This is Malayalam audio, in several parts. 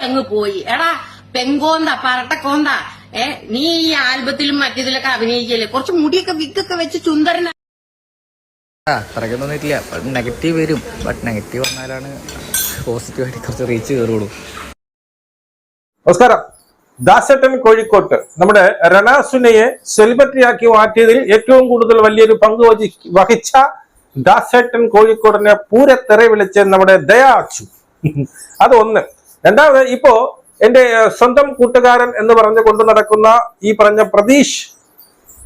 അങ്ങ് പോയി. എടാ പെങ്കോന്ത പരട്ടക്കോന്ത. ഏ നീ ഈ ആൽബത്തിലും മറ്റേതിലൊക്കെ അഭിനയിക്കല്ലേ? കുറച്ച് മുടിയൊക്കെ വിക്കൊക്കെ വെച്ച് ചുന്ദരന ആ അത്രയ്ക്കൊന്നും തോന്നിയിട്ടില്ല. നെഗറ്റീവ് വരും. ബട്ട് നെഗറ്റീവ് വന്നാലാണ് പോസിറ്റീവായിട്ട് കുറച്ച് റീച്ച് കയറുള്ളൂ. നമസ്കാരം. ദാസേട്ടൻ കോഴിക്കോട്ട്. നമ്മുടെ രണാസുനയെ സെലിബ്രിറ്റിയാക്കി മാറ്റിയതിൽ ഏറ്റവും കൂടുതൽ വലിയൊരു പങ്ക് വഹി- വഹിച്ച ദാസേട്ടൻ കോഴിക്കോടിനെ പൂരത്തെറി വിളിച്ച് നമ്മുടെ ദയാച്ചു അതൊന്ന് രണ്ടാമത് ഇപ്പോ എന്റെ സ്വന്തം കൂട്ടുകാരൻ എന്ന് പറഞ്ഞു കൊണ്ടു നടക്കുന്ന ഈ പറഞ്ഞ പ്രതീഷ്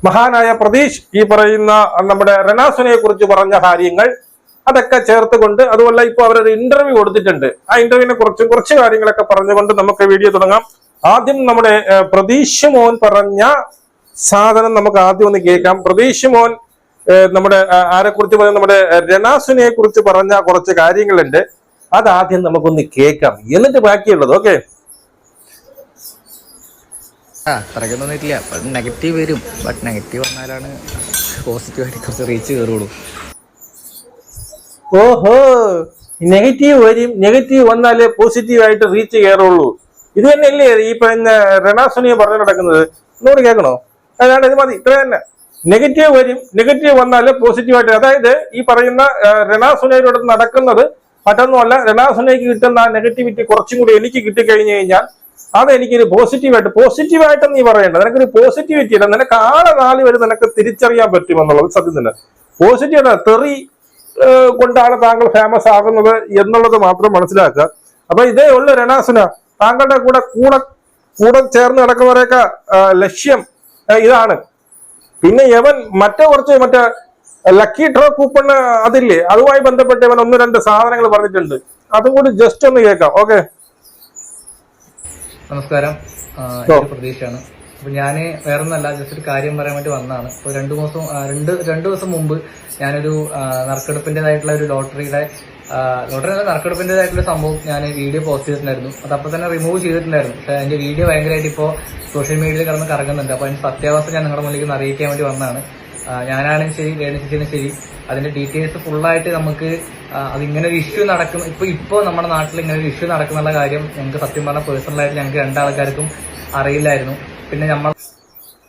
മഹാനായ പ്രതീഷ് ഈ പറയുന്ന നമ്മുടെ റനാസുനെ കുറിച്ച് പറഞ്ഞ കാര്യങ്ങൾ അതൊക്കെ ചേർത്തുകൊണ്ട് അതുപോലെ ഇപ്പൊ അവരൊരു ഇന്റർവ്യൂ കൊടുത്തിട്ടുണ്ട്. ആ ഇന്റർവ്യൂവിനെ കുറിച്ചും കുറച്ച് കാര്യങ്ങളൊക്കെ പറഞ്ഞുകൊണ്ട് നമുക്ക് വീഡിയോ തുടങ്ങാം. ആദ്യം നമ്മുടെ പ്രതീഷ് മോൻ പറഞ്ഞ സാധനം നമുക്ക് ആദ്യം ഒന്ന് കേൾക്കാം. പ്രതീഷ് മോൻ നമ്മുടെ ആരെക്കുറിച്ച് ആരെ കുറിച്ച് പറഞ്ഞ നമ്മുടെ രണാസുനെ കുറിച്ച് പറഞ്ഞ കുറച്ച് കാര്യങ്ങളുണ്ട്. അത് ആദ്യം നമുക്കൊന്ന് കേൾക്കാം. എന്നിട്ട് ബാക്കിയുള്ളത് ഓക്കെ ആ തോന്നിയിട്ടില്ല നെഗറ്റീവ് വരും. ബട്ട് നെഗറ്റീവ് വന്നാലാണ് പോസിറ്റീവായിട്ട് കുറച്ച് റീച്ച് കയറുള്ളൂ. ഓഹോ നെഗറ്റീവ് വരും. നെഗറ്റീവ് വന്നാലേ പോസിറ്റീവ് ആയിട്ട് റീച്ച് കയറുള്ളൂ. ഇത് തന്നെയല്ലേ ഈ പിന്നെ റണാസുനിയെ പറഞ്ഞു നടക്കുന്നത്? എന്നോട് കേൾക്കണോ? അതാണ് ഇത് മതി. ഇത്ര തന്നെ. നെഗറ്റീവ് വരും. നെഗറ്റീവ് വന്നാലേ പോസിറ്റീവ് ആയിട്ട് അതായത് ഈ പറയുന്ന റണാസുനയുടെ നടക്കുന്നത് മറ്റൊന്നുമല്ല രണാസനയ്ക്ക് കിട്ടുന്ന ആ നെഗറ്റിവിറ്റി കുറച്ചും കൂടി എനിക്ക് കിട്ടിക്കഴിഞ്ഞു കഴിഞ്ഞാൽ അത് എനിക്കൊരു പോസിറ്റീവായിട്ട് പോസിറ്റീവായിട്ട് നീ പറയേണ്ട. നിനക്കൊരു പോസിറ്റിവിറ്റി ഇല്ല നിനക്ക് ആളെ നാല് വരെ നിനക്ക് തിരിച്ചറിയാൻ പറ്റുമെന്നുള്ളത് സത്യം തന്നെ. പോസിറ്റീവ് തെറി കൊണ്ടാണ് താങ്കൾ ഫേമസ് ആകുന്നത് എന്നുള്ളത് മാത്രം മനസ്സിലാക്കുക. അപ്പൊ ഇതേ ഉള്ളു രണാസന താങ്കളുടെ കൂടെ കൂടെ കൂടെ ചേർന്ന് നടക്കുന്നവരെയൊക്കെ ആ, ലക്ഷ്യം ഇതാണ്. പിന്നെ യവൻ മറ്റേ കുറച്ച് മറ്റേ ലക്കി ഡ്രോ കൂപ്പൺ അതില്ലേ? അതുമായി ബന്ധപ്പെട്ട് ഇവൻ ഒന്ന് രണ്ട് സാധനങ്ങൾ പറഞ്ഞിട്ടുണ്ട്. അതുകൂടി ജസ്റ്റ് ഒന്ന് കേൾക്കാം. ഓക്കെ നമസ്കാരം. പ്രതീക്ഷയാണ്. അപ്പൊ ഞാൻ വേറൊന്നല്ല ജസ്റ്റ് ഒരു കാര്യം പറയാൻ വേണ്ടി വന്നതാണ്. ഇപ്പൊ രണ്ടു മാസം രണ്ട് രണ്ടു ദിവസം മുമ്പ് ഞാനൊരു നറുക്കെടുപ്പിന്റേതായിട്ടുള്ള ഒരു ലോട്ടറിയുടെ ലോട്ടറി അല്ല നറുക്കെടുപ്പിന്റേതായിട്ടുള്ള സംഭവം ഞാൻ വീഡിയോ പോസ്റ്റ് ചെയ്തിട്ടുണ്ടായിരുന്നു. അത് അപ്പൊ തന്നെ റിമൂവ് ചെയ്തിട്ടുണ്ടായിരുന്നു. പക്ഷേ വീഡിയോ ഭയങ്കരമായിട്ട് ഇപ്പോൾ സോഷ്യൽ മീഡിയയിൽ കിടന്ന് കറങ്ങുന്നുണ്ട്. അപ്പൊ അതിന്റെ സത്യാവസ്ഥ ഞാൻ നിങ്ങളുടെ മുന്നിലേക്ക് അറിയിക്കാൻ വേണ്ടി വന്നതാണ്. ഞാനാണെങ്കിൽ ശരി രേണുചേച്ചിനും ശരി. അതിന്റെ ഡീറ്റെയിൽസ് ഫുള്ളായിട്ട് നമുക്ക് അതിങ്ങനെ ഒരു ഇഷ്യൂ നടക്കുന്ന ഇപ്പൊ ഇപ്പോ നമ്മുടെ നാട്ടിൽ ഇങ്ങനെ ഒരു ഇഷ്യൂ നടക്കുന്നുള്ള കാര്യം ഞങ്ങൾക്ക് സത്യം പറഞ്ഞ പേഴ്സണലായിട്ട് ഞങ്ങൾക്ക് രണ്ടാൾക്കാർക്കും അറിയില്ലായിരുന്നു. പിന്നെ നമ്മൾ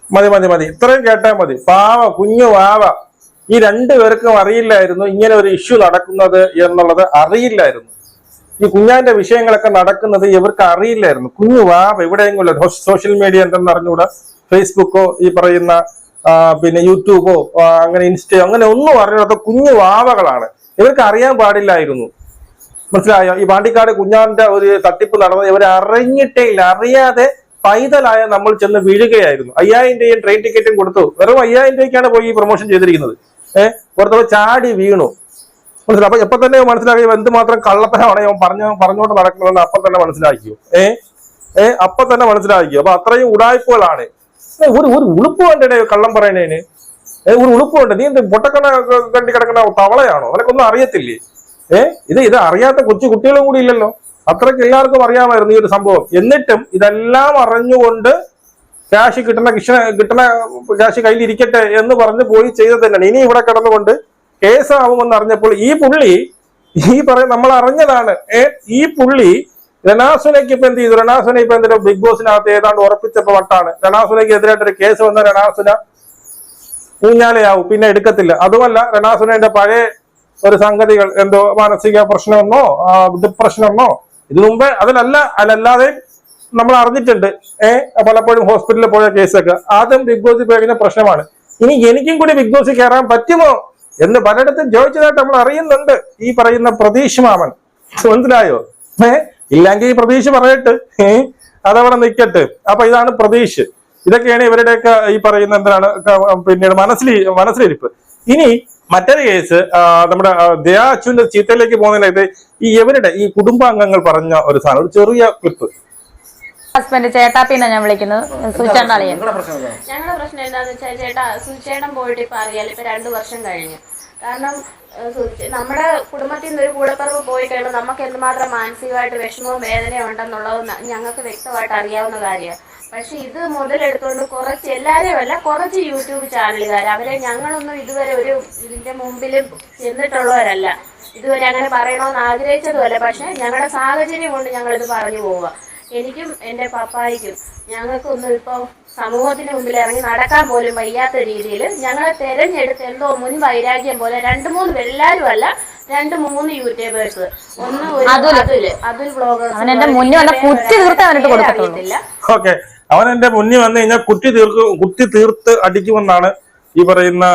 മതി മതി മതി. ഇത്രയും കേട്ടാൽ മതി. പാവ കുഞ്ഞു വാവ ഈ രണ്ടു പേർക്കും അറിയില്ലായിരുന്നു ഇങ്ങനെ ഒരു ഇഷ്യൂ നടക്കുന്നത് എന്നുള്ളത് അറിയില്ലായിരുന്നു. ഈ കുഞ്ഞാന്റെ വിഷയങ്ങളൊക്കെ നടക്കുന്നത് ഇവർക്ക് അറിയില്ലായിരുന്നു. കുഞ്ഞു വാവ എവിടെയെങ്കിലും സോഷ്യൽ മീഡിയ എന്തെന്ന് അറിഞ്ഞുകൂടാ? ഫേസ്ബുക്കോ ഈ പറയുന്ന പിന്നെ യൂട്യൂബോ അങ്ങനെ ഇൻസ്റ്റയോ അങ്ങനെ ഒന്നും അറിയാത്ത കുഞ്ഞു വാവകളാണ്. ഇവർക്ക് അറിയാൻ പാടില്ലായിരുന്നു. മനസ്സിലായോ? ഈ പാണ്ടിക്കാട് കുഞ്ഞാന്റെ ഒരു തട്ടിപ്പ് നടന്നത് ഇവർ അറിഞ്ഞിട്ടേ ഇല്ല. അറിയാതെ പൈതലായ നമ്മൾ ചെന്ന് വീഴുകയായിരുന്നു. അയ്യായിരം രൂപയും ട്രെയിൻ ടിക്കറ്റും കൊടുത്തു. വെറും അയ്യായിരം രൂപയ്ക്കാണ് പോയി ഈ പ്രൊമോഷൻ ചെയ്തിരിക്കുന്നത്. ഏഹ് പുറത്തോട്ട് ചാടി വീണു. മനസ്സിലായി? അപ്പൊ എപ്പൊ തന്നെ മനസ്സിലാക്കി എന്തുമാത്രം കള്ളത്തരമാണ് ഞാൻ പറഞ്ഞ പറഞ്ഞുകൊണ്ട് നടക്കുന്നതെന്ന് അപ്പൊ തന്നെ മനസ്സിലാക്കിയോ? ഏഹ് ഏഹ് അപ്പൊ തന്നെ മനസ്സിലാക്കിയോ? അപ്പൊ അത്രയും ഉടായ്പകളാണ്. ഒരു ഒരു ഉളുപ്പ് വേണ്ടേ കള്ളം പറയണേന്? ഒരു ഉളുപ്പ് വേണ്ട? നീ എന്ത് പൊട്ടക്കണ കണ്ടി കിടക്കണ തവളയാണോ? നിനക്കൊന്നും അറിയത്തില്ലേ? ഏഹ് ഇത് ഇത് അറിയാത്ത കൊച്ചു കുട്ടികളും കൂടി ഇല്ലല്ലോ. അത്രയ്ക്ക് എല്ലാവർക്കും അറിയാമായിരുന്നു ഈ ഒരു സംഭവം. എന്നിട്ടും ഇതെല്ലാം അറിഞ്ഞുകൊണ്ട് ക്യാഷ് കിട്ടണ കിഷ കിട്ടണ ക്യാഷ് കയ്യിൽ ഇരിക്കട്ടെ എന്ന് പറഞ്ഞ് പോയി ചെയ്തത് തന്നെയാണ്. ഇനി ഇവിടെ കിടന്നുകൊണ്ട് കേസാവുമെന്ന് അറിഞ്ഞപ്പോൾ ഈ പുള്ളി ഈ പറയ നമ്മൾ അറിഞ്ഞതാണ്. ഏ ഈ പുള്ളി രണാസുനയ്ക്ക് ഇപ്പൊ എന്ത് ചെയ്തു? രണാസുന ഇപ്പൊ എന്തിനാ ബിഗ് ബോസിനകത്ത് ഏതാണ്ട് ഉറപ്പിച്ചപ്പോ വട്ടാണ്. രണാസുനയ്ക്ക് എതിരായിട്ട് ഒരു കേസ് വന്ന രണാസുന ഊഞ്ഞാലയാവും. പിന്നെ എടുക്കത്തില്ല. അതുമല്ല രണാസുനയുടെ പഴയ ഒരു സംഗതികൾ എന്തോ മാനസിക പ്രശ്നമെന്നോ ഡിപ്രഷനെന്നോ ഇതിനു മുമ്പേ അതിലല്ല അതിലല്ലാതെ നമ്മൾ അറിഞ്ഞിട്ടുണ്ട്. ഏഹ് പലപ്പോഴും ഹോസ്പിറ്റലിൽ പോയ കേസൊക്കെ. ആദ്യം ബിഗ് ബോസിൽ പോയ പ്രശ്നമാണ്. ഇനി എനിക്കും കൂടി ബിഗ് ബോസിൽ കയറാൻ പറ്റുമോ എന്ന് പലയിടത്തും ചോദിച്ചതായിട്ട് നമ്മൾ അറിയുന്നുണ്ട്. ഈ പറയുന്ന പ്രതീക്ഷ മാമൻ. മനസ്സിലായോ? ഏ ഇല്ലെങ്കിൽ ഈ പ്രതീക്ഷ പറയട്ടെ. ഏ? അതവിടെ നിൽക്കട്ടെ അപ്പൊ ഇതാണ് പ്രതീക്ഷ. ഇതൊക്കെയാണ് ഇവരുടെയൊക്കെ ഈ പറയുന്ന എന്താണ് പിന്നീട് മനസ്സിൽ മനസ്സിലിരിപ്പ്. ഇനി മറ്റൊരു കേസ് നമ്മുടെ ദയാച്ചുവിന്റെ ചീത്തയിലേക്ക് പോകുന്നതിനകത്ത് ഈ ഇവരുടെ ഈ കുടുംബാംഗങ്ങൾ പറഞ്ഞ ഒരു സാധനം ഒരു ചെറിയ ക്ലിപ്പ്. ഹസ്ബൻഡ് ചേട്ടാപ്പിന്നാ ഞാൻ വിളിക്കുന്നത്. സുചാണ്ടാളിയൻ ഞങ്ങളുടെ പ്രശ്നം? എന്താണെന്ന് വെച്ചാൽ ചേട്ടാ സുചേട്ടൻ പോയിട്ട് ഇപ്പൊ അറിയാലോ ഇപ്പൊ രണ്ടു വർഷം കഴിഞ്ഞു. കാരണം നമ്മുടെ കുടുംബത്തിൽ നിന്ന് ഒരു കൂടപ്പറവ് പോയി കഴിയുമ്പോൾ നമുക്ക് എന്തുമാത്രം മാനസികമായിട്ട് വിഷമവും വേദനയും ഉണ്ടെന്നുള്ളത് ഞങ്ങൾക്ക് വ്യക്തമായിട്ട് അറിയാവുന്ന കാര്യമാണ്. പക്ഷെ ഇത് മുതലെടുത്തുകൊണ്ട് കുറച്ച് എല്ലാവരെയും അല്ല കുറച്ച് യൂട്യൂബ് ചാനലുകാർ അവരെ ഞങ്ങളൊന്നും ഇതുവരെ ഒരു ഇതിന്റെ മുമ്പിൽ ചെന്നിട്ടുള്ളവരല്ല. ഇതുവരെ അങ്ങനെ പറയണമെന്ന് ആഗ്രഹിച്ചതുമല്ല. പക്ഷെ ഞങ്ങളുടെ സാഹചര്യം കൊണ്ട് ഞങ്ങൾ ഇത് പറഞ്ഞു പോവുക. എനിക്കും എന്റെ പപ്പായിക്കും ഞങ്ങൾക്കൊന്നും ഇപ്പൊ സമൂഹത്തിന് മുമ്പിൽ ഇറങ്ങി നടക്കാൻ പോലും വയ്യാത്ത രീതിയിൽ ഞങ്ങളെ തെരഞ്ഞെടുത്ത് എന്തോ മുൻ വൈരാഗ്യം പോലെ രണ്ട് മൂന്ന് എല്ലാവരും അല്ല രണ്ട് മൂന്ന് യൂട്യൂബേഴ്സ്. ഒന്ന്. അതുൽ. അതുൽ ബ്ലോഗേഴ്സ് അവൻ എന്റെ മുന്നിൽ വന്ന കുറ്റി തീർത്ത് അവനിട്ട് കൊടുത്തിട്ടുള്ളൂ. അറിയത്തില്ല. ഓക്കെ. അവൻ എന്റെ മുന്നിൽ വന്നു കഴിഞ്ഞാൽ കുറ്റി തീർക്ക് കുറ്റി തീർത്ത് അടിക്കുമെന്നാണ് ഈ പറയുന്ന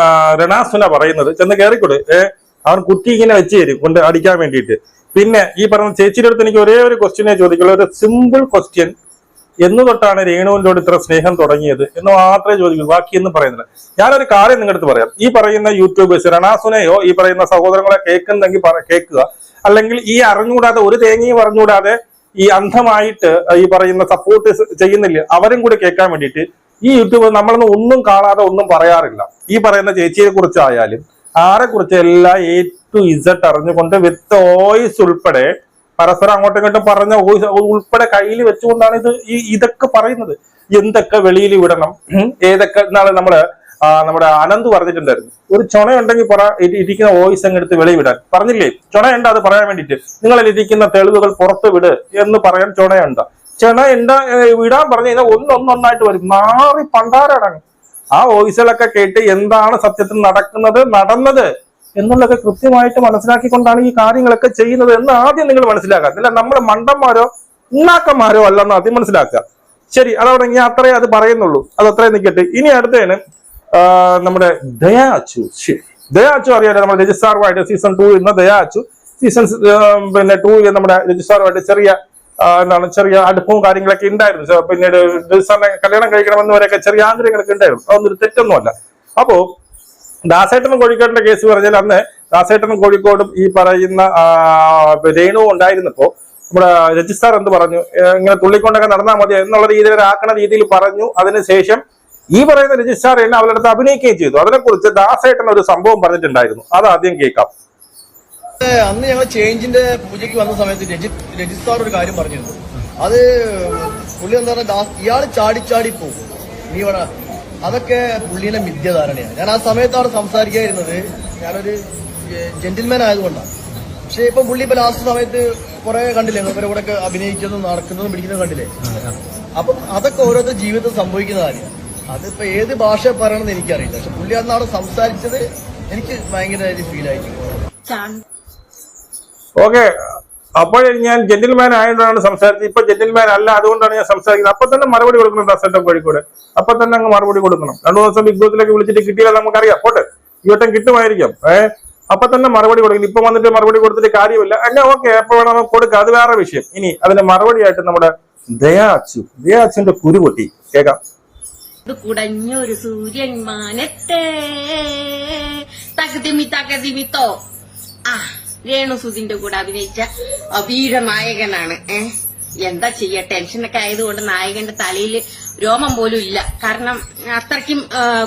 രണാസുന പറയുന്നത്. ചെന്ന് കയറിക്കൊടു ഏഹ് അവൻ കുറ്റി ഇങ്ങനെ വെച്ച് തരും കൊണ്ട് അടിക്കാൻ വേണ്ടിയിട്ട്. പിന്നെ ഈ പറഞ്ഞ ചേച്ചിയുടെ അടുത്ത് എനിക്ക് ഒരേ ഒരു ക്വസ്റ്റ്യനെ ചോദിക്കുള്ളൂ. ഒരു സിമ്പിൾ ക്വസ്റ്റ്യൻ എന്ന് തൊട്ടാണ് രേണുവിനോട് ഇത്ര സ്നേഹം തുടങ്ങിയത് എന്ന് മാത്രമേ ചോദിക്കൂ എന്ന് പറയുന്നില്ല. ഞാനൊരു കാര്യം നിങ്ങളുടെ അടുത്ത് പറയാം. ഈ പറയുന്ന യൂട്യൂബേഴ്സ് രണാസുനയോ ഈ പറയുന്ന സഹോദരങ്ങളെ കേൾക്കുന്നെങ്കിൽ കേൾക്കുക. അല്ലെങ്കിൽ ഈ അറിഞ്ഞുകൂടാതെ ഒരു തേങ്ങയും അറിഞ്ഞുകൂടാതെ ഈ അന്ധമായിട്ട് ഈ പറയുന്ന സപ്പോർട്ട് ചെയ്യുന്നില്ല. അവരും കൂടി കേൾക്കാൻ വേണ്ടിയിട്ട് ഈ യൂട്യൂബ് നമ്മളൊന്നും ഒന്നും കാണാതെ ഒന്നും പറയാറില്ല. ഈ പറയുന്ന ചേച്ചിയെ കുറിച്ചായാലും ആരെ കുറിച്ച് എല്ലാം ടു ഇസഡ് അറിഞ്ഞുകൊണ്ട് വിത്ത് ഓയിസ് ഉൾപ്പെടെ പരസ്പരം അങ്ങോട്ടും ഇങ്ങോട്ടും പറഞ്ഞ ഓയിസ് ഉൾപ്പെടെ കയ്യിൽ വെച്ചുകൊണ്ടാണ് ഇത് ഈ ഇതൊക്കെ പറയുന്നത്. എന്തൊക്കെ വെളിയിൽ വിടണം ഏതൊക്കെ എന്നാണ് നമ്മൾ നമ്മുടെ അനന്ത് പറഞ്ഞിട്ടുണ്ടായിരുന്നു. ഒരു ചുണയുണ്ടെങ്കിൽ പറ ഇരി- ഇരിക്കുന്ന വോയിസ് എടുത്ത് വെളിവിടാൻ പറഞ്ഞില്ലേ? ചുണയുണ്ട് അത് പറയാൻ വേണ്ടിയിട്ട്. നിങ്ങളിൽ ഇരിക്കുന്ന തെളിവുകൾ പുറത്ത് വിട് എന്ന് പറയാൻ ചുണയുണ്ട്. ചുണ എന്താ വിടാൻ പറഞ്ഞു കഴിഞ്ഞാൽ ഒന്നൊന്നൊന്നായിട്ട് വരും. മാറി പണ്ടാരടങ്ങും. ആ വോയിസുകളൊക്കെ കേട്ട് എന്താണ് സത്യത്തിൽ നടക്കുന്നത് നടന്നത്? എന്നുള്ളതൊക്കെ കൃത്യമായിട്ട് മനസ്സിലാക്കിക്കൊണ്ടാണ് ഈ കാര്യങ്ങളൊക്കെ ചെയ്യുന്നത് എന്ന് ആദ്യം നിങ്ങൾ മനസ്സിലാക്കുക. അല്ല നമ്മൾ മണ്ടന്മാരോ ഉണ്ണാക്കന്മാരോ അല്ലെന്ന് ആദ്യം മനസ്സിലാക്കുക. ശരി അതവിടെ ഞാൻ അത്രേ അത് പറയുന്നുള്ളൂ. അത് അത്രയും നിൽക്കട്ടെ ഇനി അടുത്തേന് നമ്മുടെ ദയാച്ചു. ദയാച്ചു അറിയാലോ നമ്മുടെ രജിസ്ട്രാറുമായിട്ട് സീസൺ ടു എന്ന ദയാച്ചു. സീസൺ പിന്നെ ടു നമ്മുടെ രജിസ്ട്രാറുമായിട്ട് ചെറിയ എന്താണ് ചെറിയ അടുപ്പവും കാര്യങ്ങളൊക്കെ ഉണ്ടായിരുന്നു പിന്നീട് രജിസ്ട്രാറിനെ കല്യാണം കഴിക്കണമെന്ന് വരെയൊക്കെ ചെറിയ ആഗ്രഹങ്ങളൊക്കെ ഉണ്ടായിരുന്നു അതൊന്നും ഒരു തെറ്റൊന്നുമല്ല. അപ്പോ ദാസേട്ടനും കോഴിക്കോടിന്റെ കേസ് പറഞ്ഞാൽ അന്ന് ദാസേട്ടനും കോഴിക്കോടും ഈ പറയുന്ന രേണു രേണുവും ഉണ്ടായിരുന്നപ്പോ നമ്മുടെ രജിസ്ട്രാർ എന്ത് പറഞ്ഞു? ഇങ്ങനെ തുള്ളിക്കൊണ്ടൊക്കെ നടന്നാൽ മതി എന്നുള്ള രീതിയിൽ ആക്കണ രീതിയിൽ പറഞ്ഞു. അതിനുശേഷം ഈ പറയുന്ന രജിസ്ട്രാർ എന്നെ അവരുടെ അടുത്ത് അഭിനയിക്കുകയും ചെയ്തു. അതിനെക്കുറിച്ച് ദാസേട്ടൻ ഒരു സംഭവം പറഞ്ഞിട്ടുണ്ടായിരുന്നു. അത് ആദ്യം കേൾക്കാം. അന്ന് ഞങ്ങൾ ചേഞ്ചിന്റെ പൂജയ്ക്ക് വന്ന സമയത്ത് രജി രജിസ്ട്രാർ ഒരു കാര്യം പറഞ്ഞിരുന്നു. അത് പുള്ളി എന്താ പറഞ്ഞാൽ ഇയാൾ ചാടി ചാടി പോകും. നീ ഇവിടെ അതൊക്കെ പുള്ളിയുടെ മിഥ്യധാരണയാണ്. ഞാൻ ആ സമയത്ത് അവിടെ സംസാരിക്കാതിരുന്നത് ഞാനൊരു ജെന്റിൽമാൻ ആയതുകൊണ്ടാണ്. പക്ഷെ ഇപ്പൊ പുള്ളി ഇപ്പൊ ലാസ്റ്റ് സമയത്ത് കുറെ കണ്ടില്ലേ? ഇവരെ കൂടെ ഒക്കെ അഭിനയിക്കുന്നതും നടക്കുന്നതും പിടിക്കുന്നതും കണ്ടില്ലേ? അപ്പം അതൊക്കെ ഓരോരുത്തർ ജീവിതത്തിൽ സംഭവിക്കുന്ന കാര്യമാണ്. അതിപ്പോ ഏത് ഭാഷ പറയണമെന്ന് എനിക്കറിയില്ല. പക്ഷെ പുള്ളി അന്ന് അവിടെ സംസാരിച്ചത് എനിക്ക് ഭയങ്കരമായിട്ട് ഫീൽ ആയിട്ട് ഓക്കെ അപ്പോൾ ഞാൻ ജെന്റിൽമാൻ ആയതുകൊണ്ടാണ് സംസാരിച്ചത്. ഇപ്പൊ ജെന്റിൽമാൻ അല്ല അതുകൊണ്ടാണ് ഞാൻ സംസാരിക്കുന്നത്. അപ്പൊ തന്നെ മറുപടി കൊടുക്കണം ദാസേട്ടൻ കോഴിക്കോട്? അപ്പൊ തന്നെ അങ്ങ് മറുപടി കൊടുക്കണം. രണ്ടു ദിവസം ബിഗ് ബോസിലേക്ക് വിളിച്ചിട്ട് കിട്ടിയാൽ നമുക്കറിയാം. പോട്ടെ. ഈ വട്ടം കിട്ടുമായിരിക്കാം. ഏഹ് അപ്പൊ തന്നെ മറുപടി കൊടുക്കണം. ഇപ്പൊ വന്നിട്ട് മറുപടി കൊടുത്തിട്ട് കാര്യമില്ല. അല്ല ഓക്കെ. അപ്പൊ വേണം കൊടുക്കുക അത് വേറെ വിഷയം. ഇനി അതിന്റെ മറുപടിയായിട്ട് നമ്മുടെ ദയാച്ചു ദയാച്ചുന്റെ കുരു പൊട്ടി കേക്കാം കുടഞ്ഞൊരു സൂര്യൻ മാനത്തെ. തകതിമി തകതിമിത്തോ. ആ. രേണുസുതിന്റെ കൂടെ അഭിനയിച്ച വീരനായകനാണ്. നായകനാണ് എന്താ ചെയ്യ? ടെൻഷനൊക്കെ ആയതുകൊണ്ട് നായകന്റെ തലയിൽ രോമം പോലും ഇല്ല. കാരണം അത്രയ്ക്കും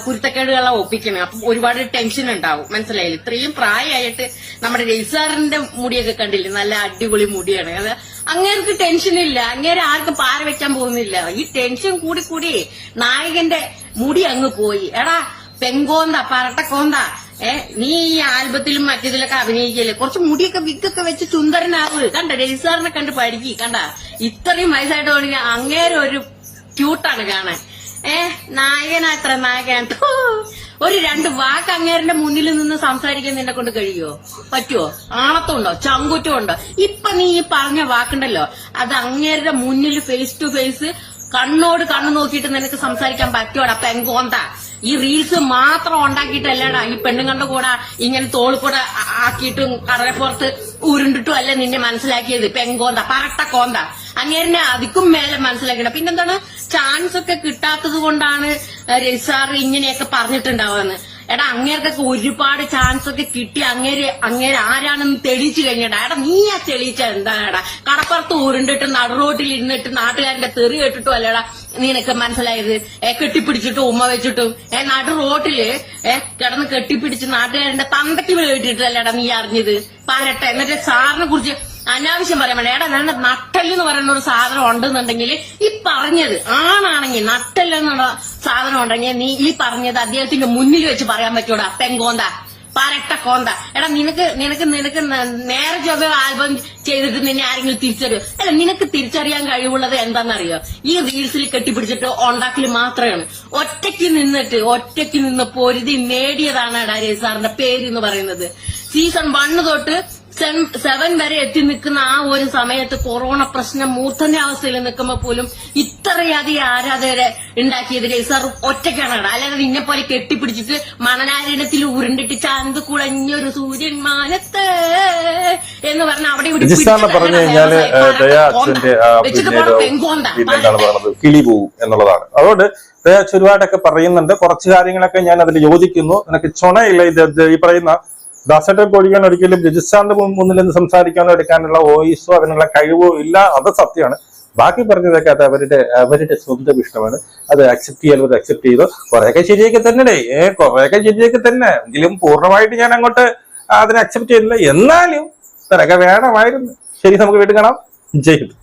കുരുത്തക്കേടുകളെ ഒപ്പിക്കണം. അപ്പൊ ഒരുപാട് ടെൻഷൻ ഉണ്ടാവും. മനസ്സിലായില്ല? ഇത്രയും പ്രായമായിട്ട് നമ്മുടെ രജിസാറിന്റെ മുടിയൊക്കെ കണ്ടില്ലേ? നല്ല അടിപൊളി മുടിയാണ്. അത് അങ്ങേർക്ക് ഇല്ല. അങ്ങേരെ ആർക്കും പാര വെക്കാൻ പോകുന്നില്ല. ഈ ടെൻഷൻ കൂടി കൂടി നായകന്റെ മുടി അങ്ങ് പോയി. എടാ പെങ്കോന്ത പരട്ടക്കോന്ത നീ ഈ ആൽബത്തിലും മറ്റേതിലൊക്കെ അഭിനയിക്കല്ലേ? കുറച്ച് മുടിയൊക്കെ വിഗൊക്കെ വെച്ച് സുന്ദരനാവ്. കണ്ട രജിസാറിനെ കണ്ട് പഠിക്കി കണ്ട. ഇത്രയും വയസ്സായിട്ട് തോന്നി അങ്ങേരെ ഒരു ക്യൂട്ടാണ് കാണാൻ. ഏ നായകനാത്ര നായകൻ. ഒരു രണ്ട് വാക്ക് അങ്ങേരന്റെ മുന്നിൽ നിന്ന് സംസാരിക്കാൻ നിന്നെ കൊണ്ട് കഴിയുമോ പറ്റുമോ ആണത്തുണ്ടോ ചങ്കുറ്റം ഉണ്ടോ ഇപ്പൊ നീ ഈ പറഞ്ഞ വാക്കുണ്ടല്ലോ അത് അങ്ങേരുടെ മുന്നിൽ ഫേസ് ടു ഫേസ് കണ്ണോട് കണ്ണു നോക്കിയിട്ട് നിനക്ക് സംസാരിക്കാൻ പറ്റുമോടാ പെങ്കോന്ത. ഈ റീൽസ് മാത്രം ഉണ്ടാക്കിയിട്ടല്ലടാ. ഈ പെണ്ണുങ്ങളുടെ കൂടെ ഇങ്ങനെ തോളിക്കൂടെ ആക്കിയിട്ടും കടലപ്പുറത്ത് ഉരുണ്ടിട്ടും അല്ല നിന്നെ മനസ്സിലാക്കിയത്. പെങ്കോന്ത പറട്ട കോന്ത. അങ്ങേരനെ അതിക്കും മേലെ മനസ്സിലാക്കണം പിന്നെന്താണ്? ചാൻസ് ഒക്കെ കിട്ടാത്തത് കൊണ്ടാണ് രജിസാർ ഇങ്ങനെയൊക്കെ പറഞ്ഞിട്ടുണ്ടാവുന്നത് എടാ അങ്ങേർക്കൊക്കെ ഒരുപാട് ചാൻസ് ഒക്കെ കിട്ടി. അങ്ങേര് അങ്ങേര് ആരാണെന്ന് തെളിയിച്ചു കഴിഞ്ഞടാ. എടാ നീ ആ തെളിയിച്ച എന്താടാ? കടപ്പുറത്ത് ഉരുണ്ടിട്ട് നടുറോട്ടിൽ ഇരുന്നിട്ട് നാട്ടുകാരന്റെ തെറി കേട്ടിട്ടും അല്ലടാ. നിനക്ക് മനസ്സിലായത്? ഏ കെട്ടിപ്പിടിച്ചിട്ടും ഉമ്മ വെച്ചിട്ടും? ഏ നടു റോട്ടിൽ ഏ കിടന്ന് കെട്ടിപ്പിടിച്ച് നാട്ടുകാരന്റെ തന്തയ്ക്ക് വേണ്ടിട്ടല്ലടാ നീ അറിഞ്ഞത്? പാരട്ടെ എന്നിട്ട് സാറിനെ കുറിച്ച് അനാവശ്യം പറയാൻ എടാ നല്ല നട്ടല്ലെന്ന് പറയുന്ന ഒരു സാധനം ഉണ്ടെന്നുണ്ടെങ്കിൽ ഈ പറഞ്ഞത് ആണാണെങ്കിൽ നട്ടല്ലെന്നുള്ള സാധനം ഉണ്ടെങ്കിൽ നീ ഈ പറഞ്ഞത് അദ്ദേഹത്തിന്റെ മുന്നിൽ വെച്ച് പറയാൻ പറ്റൂടാ. പെങ്കോന്ത പരട്ട കോന്ത. എടാ നിനക്ക് നിനക്ക് നിനക്ക് നേരെ ചൊവ്വ ആൽബം ചെയ്തിട്ട് നിന്നെ ആരെങ്കിലും തിരിച്ചറിയോ? അല്ല നിനക്ക് തിരിച്ചറിയാൻ കഴിവുള്ളത് എന്താണെന്നറിയോ? ഈ റീൽസിൽ കെട്ടിപ്പിടിച്ചിട്ട് ഉണ്ടാക്കൽ മാത്രമാണ്. ഒറ്റയ്ക്ക് നിന്നിട്ട് ഒറ്റയ്ക്ക് നിന്ന് പൊരുതി നേടിയതാണ് എടാ രജിസാറിന്റെ പേര് എന്ന് പറയുന്നത്. സീസൺ വണ്ണ് തൊട്ട് സെവൻ വരെ എത്തി നിൽക്കുന്ന ആ ഒരു സമയത്ത് കൊറോണ പ്രശ്നം മൂർധന്യ അവസ്ഥയിൽ നിൽക്കുമ്പോൾ പോലും ഇത്രയധികം ആരാധകരെ ഉണ്ടാക്കിയത് രജിസാർ ഒറ്റയ്ക്കാണ്. അല്ലാതെ നിന്നെ പോലെ കെട്ടിപ്പിടിച്ചിട്ട് മണനാരണത്തിൽ ഉരുണ്ടിട്ട് ചന്ത് കുളഞ്ഞൊരു സൂര്യൻ മാനത്ത് എന്ന് പറഞ്ഞ അവിടെ പറഞ്ഞു പറയുന്നത് കിളി എന്നുള്ളതാണ്. അതുകൊണ്ട് ദയ ഒരുപാടൊക്കെ പറയുന്നുണ്ട്. കുറച്ച് കാര്യങ്ങളൊക്കെ ഞാൻ അതിൽ യോജിക്കുന്നു. നിനക്ക് ചുണയില്ല ഈ പറയുന്ന ദാസേട്ടൻ കോഴിക്കാൻ ഒരിക്കലും രജിസ്ഥാന്റെ മുന്നിൽ നിന്ന് സംസാരിക്കാനോ എടുക്കാനുള്ള വോയിസോ അതിനുള്ള കഴിവോ ഇല്ല അത് സത്യമാണ്. ബാക്കി പറഞ്ഞതൊക്കെ അത് അവരുടെ അവരുടെ സ്വന്തം ഇഷ്ടമാണ്. അത് അക്സെപ്റ്റ് ചെയ്യാൻ അക്സെപ്റ്റ് ചെയ്തു കുറെയൊക്കെ ശരിയൊക്കെ തന്നെ ഏ കുറെയൊക്കെ ശരിയൊക്കെ തന്നെ. എങ്കിലും പൂർണമായിട്ട് ഞാൻ അങ്ങോട്ട് അതിനെ അക്സെപ്റ്റ് ചെയ്തില്ല. എന്നാലും ഇത്രയൊക്കെ വേണമായിരുന്നു. ശരി നമുക്ക് വീട്ടിൽ കാണാം. ജയ് ഹിന്ദ്.